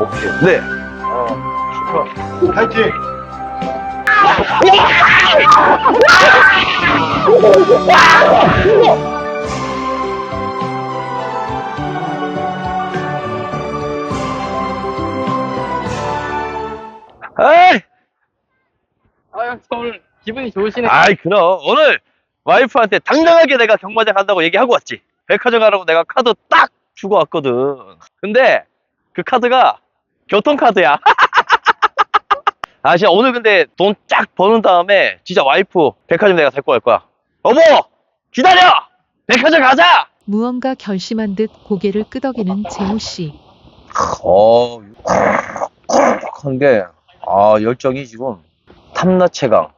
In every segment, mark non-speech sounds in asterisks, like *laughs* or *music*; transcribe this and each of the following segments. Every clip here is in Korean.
오케이. 네. 어, 축하. 파이팅! 에이! 아, 저 오늘 기분이 좋으시네. 아이, 그럼. 오늘 와이프한테 당당하게 내가 경마장 간다고 얘기하고 왔지. 백화점 가라고 내가 카드 딱 주고 왔거든. 근데 그 카드가 교통카드야. *laughs* 아, 진짜 오늘 근데 돈 쫙 버는 다음에 진짜 와이프 백화점 내가 데리고 갈 거야. 여보! 기다려! 백화점 가자! 무언가 결심한 듯 고개를 끄덕이는 재호 씨. 어, 한 게, 아, 열정이 지금 탐나 최강.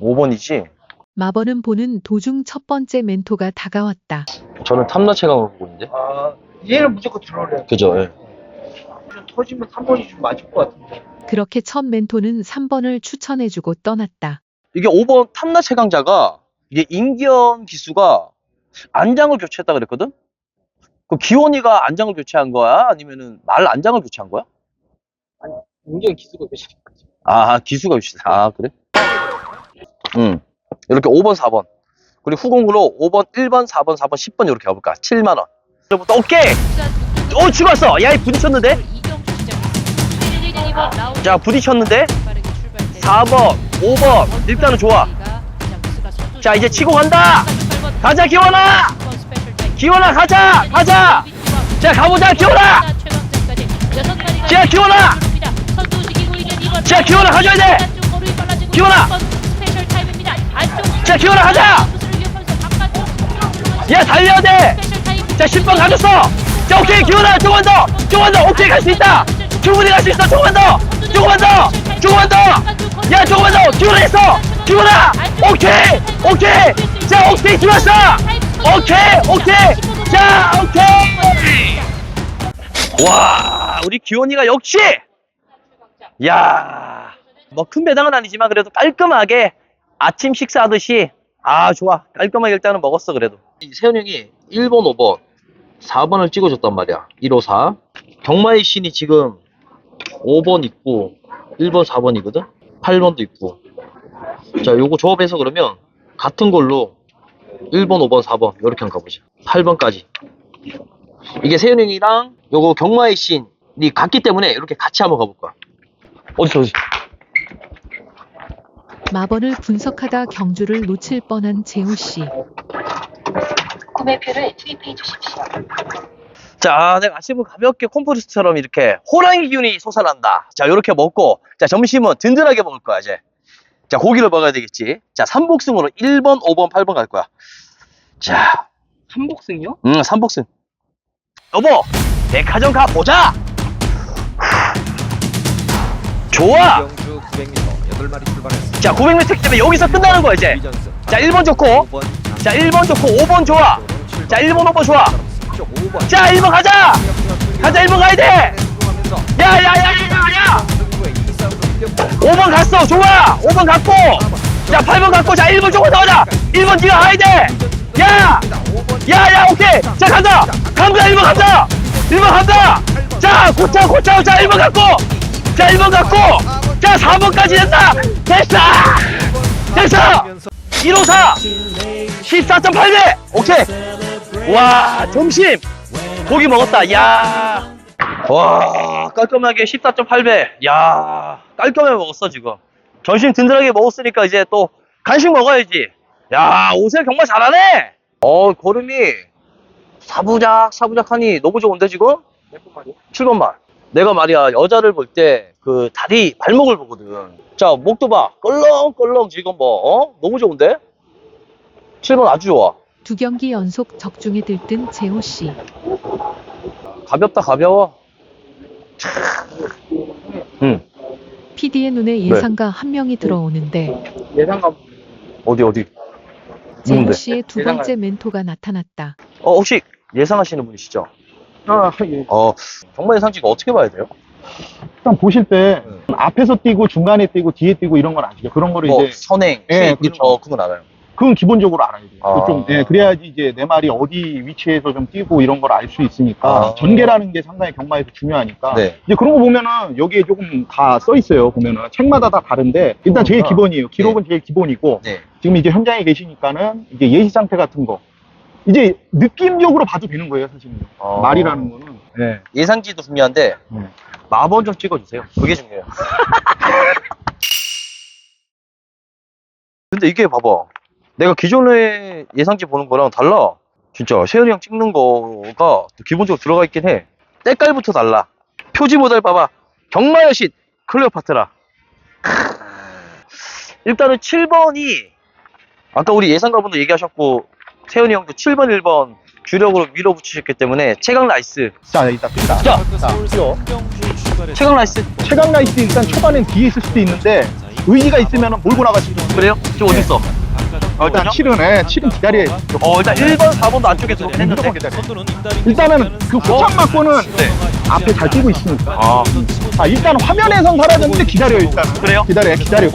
5번이지? 마버는 보는 도중 첫 번째 멘토가 다가왔다. 저는 탐나 최강으로 보고 있는데. 아, 얘는 무조건 들어오래. 그죠, 예. 좀 터지면 3번이 좀 맞을 것 같은데. 그렇게 첫 멘토는 3번을 추천해주고 떠났다. 이게 5번 탐나 최강자가 이게 임기현 기수가 안장을 교체했다 그랬거든? 그 기원이가 안장을 교체한 거야? 아니면은 말 안장을 교체한 거야? 굉장히 기수가 계시 아, 기수가 교체. 아, 그래? 응. 이렇게 5번, 4번. 그리고 후공으로 5번, 1번, 4번, 4번, 10번 이렇게 가볼까? 7만원. 그리고 또 오케이! 오, 죽었어! 야, 이 부딪혔는데? 자, 부딪혔는데? 4번, 5번. 일단은 좋아. 자, 이제 치고 간다! 가자, 기원아! 기원아, 가자! 가자! 자, 가보자, 기원아! 자, 기원아! 자, 기원아, 가져야 돼! 기원아! 자, 기원아, 가자! 야, 달려야 돼! 자, 10번 가졌어! 자, 오케이, 기원아, 조금만 더! 조금만 더! 오케이, 갈 수 있다! 충분히 갈 수 있어! 조금만 더! 조금만 더! 조금만 더! 야, 조금만 더! 기원아 했어! 기원아! 오케이! 오케이! 자, 오케이, 좋았어! 오케이! 오케이! 자, 오케이! 와, 우리 기원이가 역시! 야, 뭐 큰 배당은 아니지만 그래도 깔끔하게 아침 식사하듯이 아 좋아 깔끔하게 일단은 먹었어 그래도 세현 형이 1번 5번 4번을 찍어줬단 말이야 154 경마의 신이 지금 5번 있고 1번 4번이거든? 8번도 있고. 자 요거 조합해서 그러면 같은 걸로 1번 5번 4번 이렇게 한번 가보자. 8번까지. 이게 세현 형이랑 요거 경마의 신이 같기 때문에 이렇게 같이 한번 가볼 거야. 어디 어디 마버를 분석하다 경주를 놓칠 뻔한 재호 씨. 구매표를 투입해 주십시오. 자, 내가 아침은 가볍게 콤포스트처럼 이렇게 호랑이 기운이 솟아난다. 자, 요렇게 먹고, 자, 점심은 든든하게 먹을 거야, 이제. 자, 고기를 먹어야 되겠지. 자, 삼복승으로 1번, 5번, 8번 갈 거야. 자, 한복승이요? 음, 삼복승. 여보, 백화점 가보자! 좋아! 경주 900m 8마리 출발했습니다. 자, 900m 때문에 여기서 끝나는 거야, 이제. 자, 1번 좋고, 자, 1번 좋고, 5번 좋아. 자, 1번, 5번 좋아. 5번. 자, 1번 가자! 가자, 1번 가야 돼! 야, 야, 야, 야, 야, 야! 5번 갔어 좋아! 5번 갔고! 자 8번 갔고 자 1번 조금 더 가자! 1번 네가 가야 돼 야! 야 야 오케이! 자 간다! 간다 1번 간다! 1번 간다! 자 고차 고차 자 1번 갔고! 자 1번 갔고! 자 4번까지 됐다! 됐어! 됐어! 154 14.8배 오케이 와 점심 고기 먹었다 야 와, 깔끔하게 14.8배. 야, 깔끔하게 먹었어, 지금. 점심 든든하게 먹었으니까 이제 또 간식 먹어야지. 야, 옷을 정말 잘하네! 어, 걸음이 사부작, 사부작 하니 너무 좋은데, 지금? 몇번 말이요? 7번 말. 내가 말이야, 여자를 볼 때 그 다리, 발목을 보거든. 자, 목도 봐. 껄렁껄렁 지금 뭐, 어? 너무 좋은데? 7번 아주 좋아. 두 경기 연속 적중에 들뜬 재호 씨. 가볍다, 가벼워. 응. PD의 눈에 예상가 한 명이 들어오는데 예상감. 어디, 어디? 재호 누군데? 씨의 두 번째 멘토가 나타났다. 어, 혹시 예상하시는 분이시죠? 아, 예. 어, 정말 예상치가 어떻게 봐야 돼요? 일단 보실 때 앞에서 뛰고 중간에 뛰고 뒤에 뛰고 이런 건 아시죠? 그런 거를 뭐, 이제 선행, 예, 수입, 그렇죠. 어, 그건 알아요. 그건 기본적으로 알아야 돼요. 아. 좀, 예, 그래야지 이제 내 말이 어디 위치에서 좀 뛰고 이런 걸 알 수 있으니까 아. 전개라는 게 상당히 경마에서 중요하니까 네. 이제 그런 거 보면은 여기에 조금 다 써 있어요. 보면은 책마다 다 다른데 일단 제일 그렇구나. 기본이에요. 기록은 제일 기본이고 네. 지금 이제 현장에 계시니까는 이게 예시 상태 같은 거 이제 느낌적으로 봐도 되는 거예요, 사실은. 어. 말이라는 거는. 예. 예상지도 중요한데 네. 마번 좀 찍어주세요. 그게 중요해요. *laughs* 근데 이게 봐봐. 내가 기존에 예상지 보는 거랑 달라. 진짜 세현이 형 찍는 거가 기본적으로 들어가 있긴 해. 때깔부터 달라. 표지 모델 봐봐. 경마의 신 클레오파트라. 크으. 일단은 7번이 아까 우리 예상가분도 얘기하셨고 세현이 형도 7번 1번 주력으로 밀어붙이셨기 때문에 최강 라이스 자, 이따 뛴다. 자, 최강 라이스 최강 라이스 일단 초반엔 뒤에 있을 수도 있는데 의지가 있으면 몰고 나가지. 그래요? 지금 어디 있어? 어, 일단 일단요? 7은, 예, 7은 기다려야 돼. 어 일단 1번 4번도 안쪽에 들어오긴 했는데 일단은 그 후창 맞고는 앞에 잘 뛰고 있으니까. 아 아, 일단 화면에선 사라졌는데 기다려요, 일단은. 그래요? 기다려, 기다려.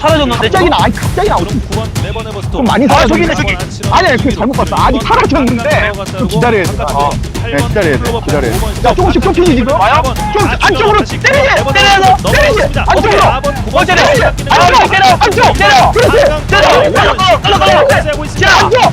사라졌는데 갑자기 나, 아니, 갑자기 나오지. 좀 많이 아, 사라졌는데. 저기 있네, 저기. 아니, 아니, 그 잘못 봤어. 아직 사라졌는데. 좀 기다려야 돼. 아, 네, 기다려야 돼. 기다려야 돼. 야, 조금씩 좁히지, 지금? 와요? 좀 안쪽으로 때리지! 때려서! 때리지! 안쪽으로! 어 때려! 안쪽 때려! 안쪽 때려! 그렇지! 때려! 끌어 끌어 자! 자!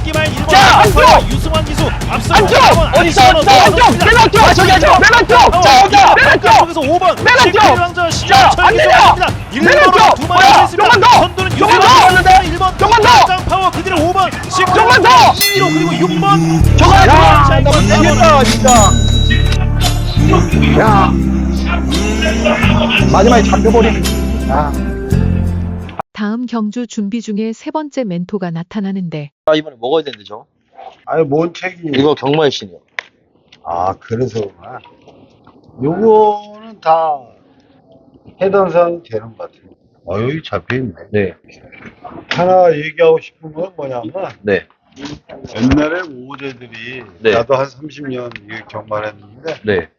안쪽! 유승환 기수 앞서 안쪽! 어디 있어, 어디 있어? 안쪽! 맨 안쪽! 아, 저기 앉아! 맨 안쪽! 자, 여기야! 맨 안쪽! 쪽에서 5번 맨 안쪽! 자, 안 내려! 맨 안쪽! 두 뭐야? 마리 좀만 더! 선두는 좀만 더! 유승환 1번 좀만 더! 장 파워 그대로 5번 좀만 더! 2로 그리고 6번 저거 야, 자, 나 미치겠다, 진짜. 야. 마지막에 잡혀버리는. 아. 다음 경주 준비 중에 세 번째 멘토가 나타나는데 아 이번에 먹어야 되는데 저 아니 뭔 책이 이거 경마의 신이요 아 그래서 그렇구나. 요거는 다 해당 사항 되는 것 같아요 어 여기 잡혀있네 네 하나 얘기하고 싶은 건 뭐냐면 네. 옛날에 오제들이 네. 나도 한 30년 이 경마했는데 네.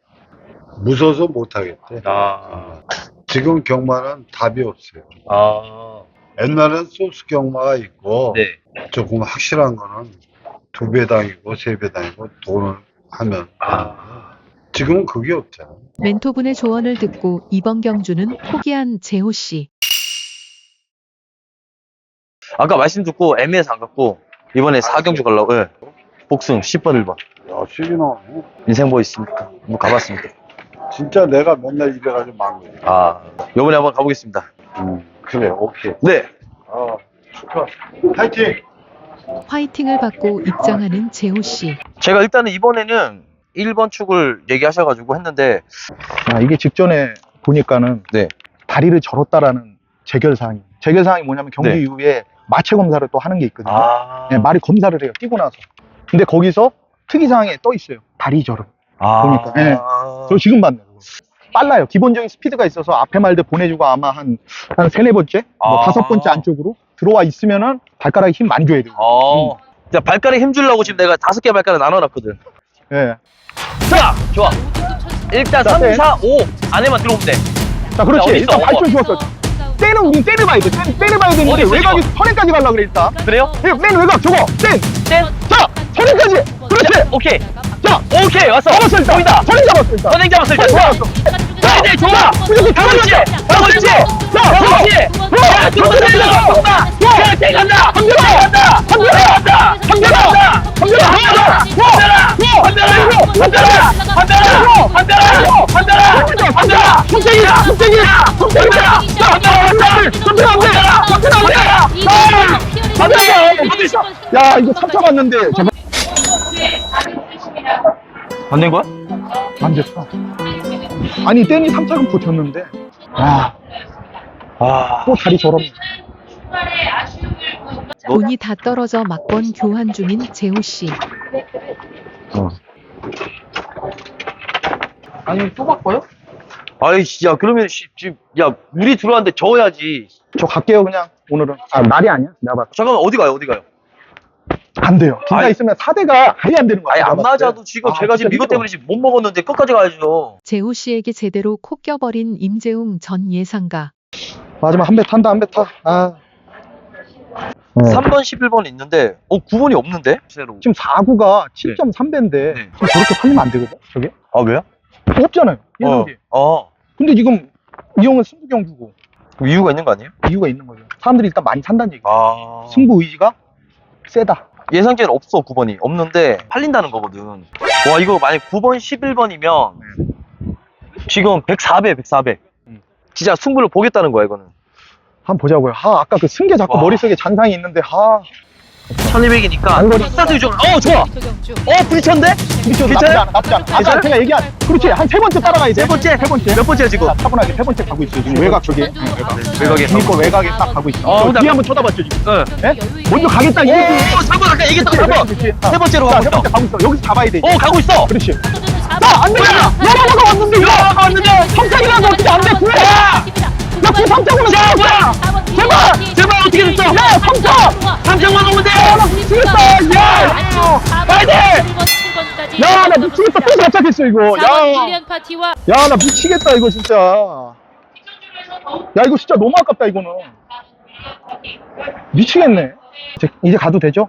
무서워서 못하겠대 아. 지금 경마는 답이 없어요 아. 옛날엔 소스 경마가 있고 네. 조금 확실한 거는 두 배당이고 세 배당이고 돈을 하면 아. 지금은 그게 없잖아 멘토분의 조언을 듣고 이번 경주는 포기한 재호 씨. 아까 말씀 듣고 애매해서 안 갔고 이번에 4경주 가려고 예. 복승 10번 1번 야 수기 나오네 인생 뭐 있습니까? 뭐 가봤습니다 진짜 내가 맨날 이래가지고 망해. 아 요번에 한번 가보겠습니다 음, 그래, 오케이. 네 아, 축하. 파이팅! 화이팅을 받고 입장하는 재호 씨. 제가 일단은 이번에는 1번 축을 얘기하셔가지고 했는데 아, 이게 직전에 보니까는 네. 다리를 절었다라는 재결사항이. 재결사항이 뭐냐면 경기 네. 이후에 마체 검사를 또 하는 게 있거든요. 아, 네, 말이 검사를 해요. 뛰고 나서. 근데 거기서 특이사항에 떠 있어요. 다리 절음. 아, 보니까, 예. 저 지금 봤네요. 그거. 빨라요. 기본적인 스피드가 있어서 앞에 말들 보내주고 아마 한, 한 세네 번째? 뭐 아. 다섯 번째 안쪽으로 들어와 있으면은 발가락에 힘 많이 줘야 돼요. 어. 자, 발가락에 힘 주려고 지금 내가 다섯 개 발가락 나눠놨거든. 예. 자, 좋아. 일단 자, 3, 네. 4, 5 안에만 들어오면 돼. 자, 그렇지. 자, 어디 일단? 발전 좋았어. 때는 우린 때를 봐야 돼. 때는, 때를 봐야 되는데 어디 있어, 외곽이 선행까지 가려고 그래, 일단. 그래요? 예, 맨 외곽 저거. 땡! 땡. 자! 선행까지! 그렇지! 오케이. 자, 오케이, 왔어. 잡았어, 일단. 보인다. 선행 잡았어, 일단. 선행 잡았어, 일단. 선행 좋아. 잡았어. 자, 이제 좋아. 그렇지, 그렇지. 그렇지. 자, 그렇지. 야, 들어온다, 들어온다. 야, 쟤 간다. 한별아, 간다. 한별아, 간다. 한별아, 간다. 한별아, 간다. 한별아, 한별아, 한별아, 한별아, 한별아, 한별아, 송태기야, 송태기야, 송태기야. 자, 한별아, 한별아, 한별아, 한별아, 한별아, 한별아. 야, 이거 3차 봤는데. 안 된 거야? 안 됐어. 아니, 땡이 3차금 버텼는데. 아, 아. 또 다리 저럼. 돈이 다 떨어져 막번 교환 중인 재호 씨. 아니 또 바꿔요? 아이, 야, 그러면, 씨, 지금, 야, 물이 들어왔는데 저어야지. 저 갈게요, 그냥. 오늘은. 아, 날이 아니야? 내가 봤을 잠깐만, 어디 가요, 어디 가요? 때. 안 돼요. 아니. 있으면 4대가 아예 안 되는 거야. 아니, 안. 맞아도 지금 아, 제가 지금 이것. 때문에 지금 못 먹었는데 끝까지 가야죠. 재호 씨에게 제대로 코 껴버린 임재웅 전 예상가. 마지막 한 배 탄다, 한 배 타. 아. 네. 3번, 11번 있는데, 어, 9번이 없는데? 새로. 지금 4구가 7.3배인데 네. 지금 저렇게 팔리면 안 되거든 저게 아, 왜요? 없잖아요 예상기 어. 근데 지금 이 형은 승부 경 주고 그럼 이유가 있는 거 아니에요? 이유가 있는 거죠 사람들이 일단 많이 산다는 얘기 아. 승부 의지가 세다 예상제는 없어, 9번이. 없는데, 팔린다는 거거든. 와, 이거 만약 9번, 11번이면, 지금 104배, 104배. 진짜 승부를 보겠다는 거야, 이거는. 한번 보자고요 아 아까 그 승계 자꾸 와. 머릿속에 잔상이 있는데 아 1200이니까. 안거리. 스타트 좋아. 어, 좋아. 어, 부딪혔는데? 나쁘지 괜찮아요? 않아 나쁘지 않아 아까? 제가 얘기한 그렇지 한 세 번째 따라가야 돼세 번째? 세 번째 몇 번째야, 지금? 자, 차분하게 세 번째 가고 있어요 지금 외곽 저기 외곽에. 중립거 외곽에 딱 가고 있어 어, 저 근데 뒤에 한번 쳐다봤죠 지금 응. 예? 먼저 가겠다 이 오, 얘기 3번 아까 얘기했던 그렇지, 3번. 그렇지. 세 번째로 자, 가고 세 있어. 번째 가고 있어 여기서 잡아야 돼 이제. 오, 가고 있어. 그렇지 자, 나안 돼! 여라가 왔는데 여라가 왔는데 성장이라도 어떻게 안 돼 구해 야! 야구 성장으로 자, 뭐야? 제발! 제발, 어떻게 됐어? 야, 삼성! 삼성만 오면 돼! 미치겠다! 야! 파이팅! 야 나 미치겠다 또 도착했어 이거 야야 킬리안 파티와 나 미치겠다 이거 진짜 야 이거 진짜 너무 아깝다 이거는 미치겠네 이제, 이제 가도 되죠?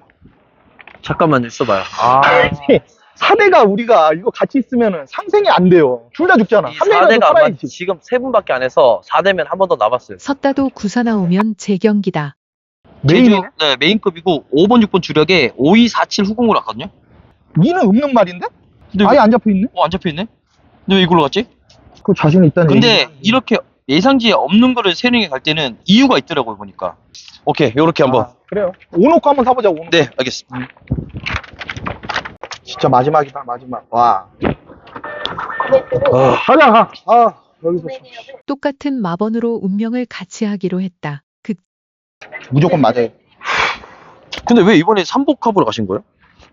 잠깐만 있어봐요. 아. *laughs* 사대가 우리가 이거 같이 있으면은 상생이 안 돼요 둘 다 죽잖아 이 한 명이라도 4대가 아마 살아야지 지금 세 분밖에 안 해서 4대면 한 번 더 남았어요. 섰다도 구사 나오면 재경기다. 메인이네 제주, 네, 메인급이고 5번, 6번 주력에 5247 후공으로 왔거든요? 니는 없는 말인데? 근데 아예 안 잡혀있네? 어, 안 잡혀있네? 근데 왜 이걸로 갔지? 그 자신 있다는 근데 얘기야. 이렇게 예상지에 없는 거를 세령에 갈 때는 이유가 있더라고요, 보니까. 오케이, 요렇게 한번. 아, 그래요 오놓고 한번 사보자 오놓고 네, 알겠습니다. 진짜 마지막이다 마지막 와 아, 가자 가. 아 여기서 똑같은 마번으로 운명을 같이 하기로 했다. 그 무조건 맞아요 근데 왜 이번에 삼복합으로 가신 거예요?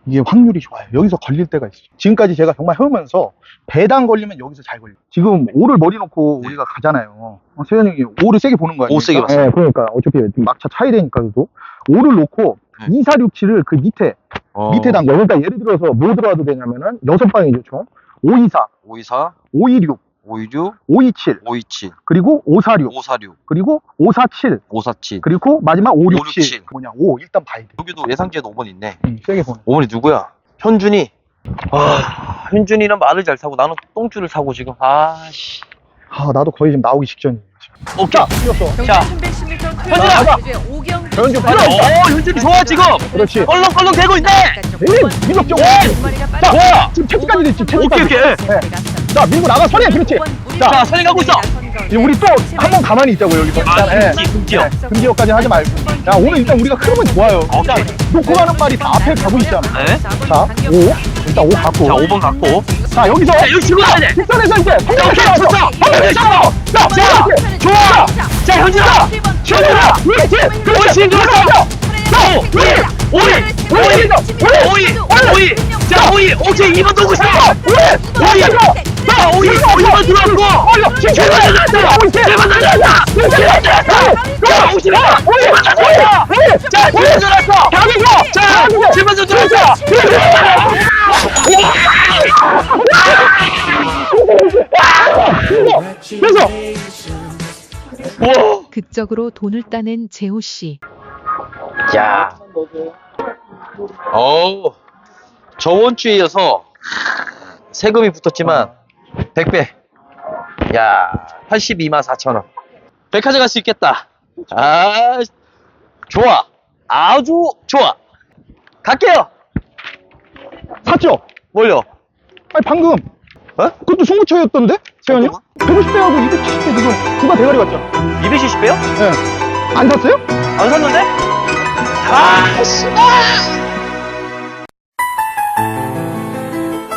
이게 확률이 좋아요 여기서 걸릴 때가 있어요 지금까지 제가 정말 해오면서 배당 걸리면 여기서 잘 걸려요 지금 5를 머리 놓고 우리가 가잖아요 어, 세현이 형이 5를 세게 보는 거야 오 세게 봤어요. 네, 그러니까 어차피 막차 차이 되니까 그래도 5를 놓고 네. 2, 4, 6, 7을 그 밑에 어, 밑에 단 거. 그러니까 예를 들어서 뭐 들어와도 되냐면은 여섯 방이죠, 총. 524, 524, 526, 526, 527, 527, 그리고 546, 546, 그리고 547, 547. 그리고 마지막 567. 567. 뭐냐, 5 일단 봐야 돼. 여기도 예상지에도 5번 있네. 응, 세게 보내. 5번이 누구야? 현준이. 아, 현준이는 말을 잘 타고 나는 똥줄을 타고 지금. 아, 씨. 아, 나도 거의 지금 나오기 직전이에요. 지금. 오케이. 뛰었어. 자, 현준아! 이제 오경 현준 그래. 빨리. 어, 현준이 좋아, 지금. 그렇지. 껄렁껄렁 대고 있네. 에이, 민혁 정. 자, 좋아. 지금 체크까지 됐지, 오케이. 오케이. 네. 자, 민구 나가, 서리야, 그렇지. 자, 선이 가고 있어. 이제 우리 또 한 번 가만히 있자고, 여기서. 아, 일단, 금지, 금지요. 네, 금지어까지 하지 말고. 야, 오늘 일단 우리가 흐름은 좋아요. 오케이. 놓고 가는 말이 다 앞에 가고 있잖아. 네. 자, 5. 일단 5 갖고. 자, 5번 갖고. 자, 여기서. 자, 여기 치고 가야 돼. 뒷선에서 이제. 성공 나왔어. 자, 자, 좋아. 자, 현준아. 그렇지. 오이 오이, 오이, 오이, 오이, 오이. 자, 오이, 오케이, 2번 놓고 있어. 오이, 자, 오이, 5번 들어왔고. 제발 들어갔어. 제발 들어갔어. 제발. 자, 50번. 50번 들어갔어. 자, 제발 들어갔어. 자, 제발 좀 들어갔어. 와. 극적으로 돈을 따낸 재호 씨. 야. 어우. 저번 주에 이어서 세금이 붙었지만 100배. 야, 82만 4천 원. 백화점 갈 수 있겠다. 아, 좋아. 아주 좋아. 갈게요. 샀죠? 뭘요? 아니 방금 어? 그것도 승부처였던데? 세현이? 150대하고 270대 지금 두가 대가리 같잖아 270배요? 예. 안 샀어요? 안 샀는데? 아, 씨.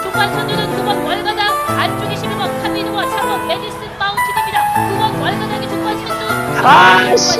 초반 선두는 9번 월가당 안쪽에 11번 카미누와 3번 메디슨 마운틴입니다 9번 월가당의 초반 선두 아, 씨.